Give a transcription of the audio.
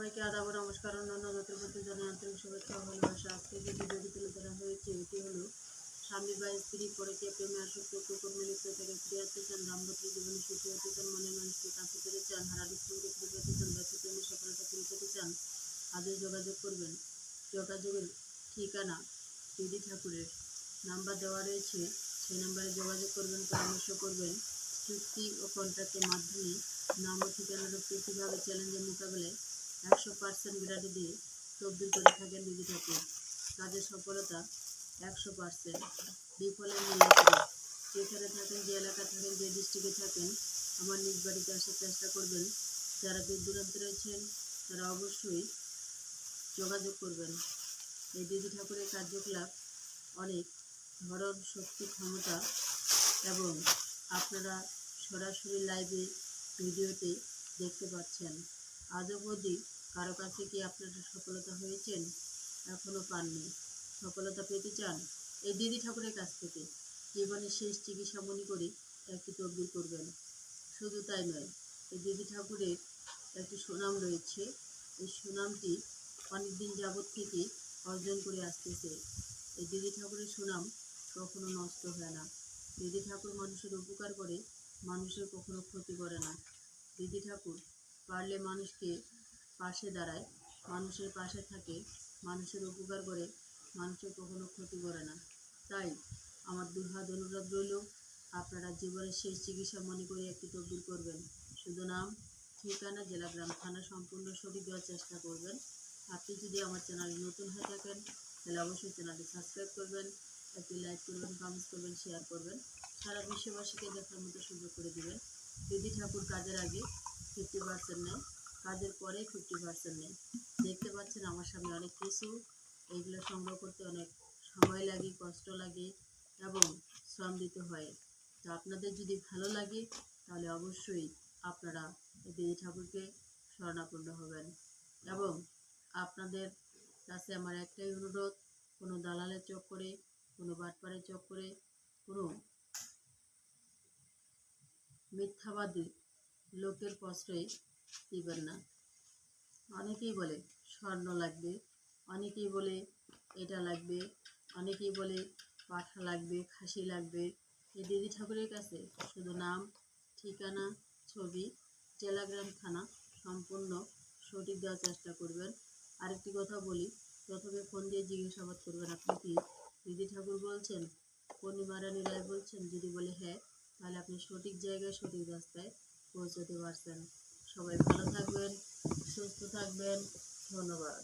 সবাইকে আদাব নমস্কার, অন্যান্য নতুন প্রতি জানাই আন্তরিক শুভেচ্ছা ভালোবাসা। আজকে যে ভিডিওটি তুলে ধরা হয়েছে, এটি হলো স্বামী বা স্ত্রী পরে কে প্রেমে আসক্ত কুকুর লিপ্ত থেকে ফিরে আসতে চান, দাম্পত্য জীবনে সুখী হতে চান মনের মানুষকে কাছে পেতে চান হারানোর সঙ্গে ফিরে পেতে চান প্রেমে সফলতা ফিরে পেতে চান, আজই যোগাযোগ করবেন। যোগাযোগের ঠিকানা দিদি ঠাকুরের নাম্বার দেওয়া রয়েছে, সেই নাম্বারে যোগাযোগ করবেন, পরামর্শ করবেন। চুক্তি ও কন্ট্রাক্টের মাধ্যমে নাম ও ঠিকানার কীভাবে চ্যালেঞ্জের মোকাবেলায় একশো পার্সেন্ট গ্যারান্টি দিয়ে তবদিল করে থাকেন ঠাকুর কাজের সফলতা একশো পার্সেন্ট। বিফলের মূল্য যেখানে থাকেন, যে এলাকা থাকেন, যে ডিস্ট্রিক্টে থাকেন, আমার নিজ বাড়িতে আসার চেষ্টা করবেন। যারা দূর দূরান্তে রয়েছেন, তারা অবশ্যই যোগাযোগ করবেন। এই দিদি ঠাকুরের কার্যকলাপ অনেক ধরন শক্তি ক্ষমতা এবং আপনারা সরাসরি লাইভে ভিডিওতে দেখতে পাচ্ছেন। আজও অবধি কারও কাছে কি আপনারা সফলতা হয়েছেন? এখনও পাননি। সফলতা পেতে চান? এই দিদি ঠাকুরের কাছ থেকে। জীবনের শেষ চিকিৎসা মনে করে একটি তদবির করবেন। শুধু তাই নয়, এই দিদি ঠাকুরের একটি সুনাম রয়েছে। এই সুনামটি অনেক দিন যাবৎ থেকে অর্জন করে আসতেছে। এই দিদি ঠাকুরের সুনাম কখনো নষ্ট হয় না। দিদি ঠাকুর মানুষের উপকার করে, মানুষের কখনো ক্ষতি করে না। দিদি ঠাকুর পারলে মানুষকে পাশে দাঁড়ায়। মানুষের পাশে থাকে, মানুষের উপকার করে মানুষের কখনো ক্ষতি করে না। তাই আমার দুহাত অনুরোধ রইল, আপনারা জীবনের শেষ চিকিৎসা মনে করে একটি তদবির করবেন। শুধু নাম, ঠিকানা, জেলা, গ্রাম, থানা সম্পূর্ণ সঠিক দেওয়ার চেষ্টা করবেন। আপনি যদি আমার চ্যানেলে নতুন হয়ে থাকেন, তাহলে অবশ্যই চ্যানেলটি সাবস্ক্রাইব করবেন, একটি লাইক করবেন কমেন্টস করবেন শেয়ার করবেন। সারা বিশ্ববাসীকে দেখার মতো সুযোগ করে দিবেন। দিদি ঠাকুর কাজের আগে ফিফটি পার্সেন্ট নেয় কাজের পরে ফিফটি পার্সেন্ট নেয় দেখতে পাচ্ছেন আমার সামনে অনেক কিছু এইগুলো সংগ্রহ করতে অনেক সময় লাগে, কষ্ট লাগে এবং শ্রম দিতে হয়। তো আপনাদের যদি ভালো লাগে, তাহলে অবশ্যই আপনারা দিদি ঠাকুরকে শরণাপন্ন হবেন। এবং আপনাদের কাছে আমার একটাই অনুরোধ, কোনো দালালের চক্করে কোনো বাটপাড়ের চক্করে কোনো মিথ্যাবাদী লোকের প্রশ্রয় দিবেন না। অনেকেই বলে, স্বর্ণ লাগবে, অনেকেই বলে, এটা লাগবে, অনেকেই বলে, পাঠা লাগবে, খাসি লাগবে। এই দিদি ঠাকুরের কাছে শুধু নাম, ঠিকানা, ছবি জেলাগ্রাম থানা সম্পূর্ণ সঠিক দেওয়ার চেষ্টা করবেন। আরেকটি কথা বলি, প্রথমে ফোন দিয়ে জিজ্ঞাসাবাদ করবেন আপনি কি? দিদি ঠাকুর বলছেন পূর্ণিমা রানী রায় বলছেন, যদি বলে হ্যাঁ তাহলে আপনি সঠিক জায়গায়, সঠিক রাস্তায় পৌঁছতে পারছেন সবাই ভালো থাকবেন সুস্থ থাকবেন। ধন্যবাদ।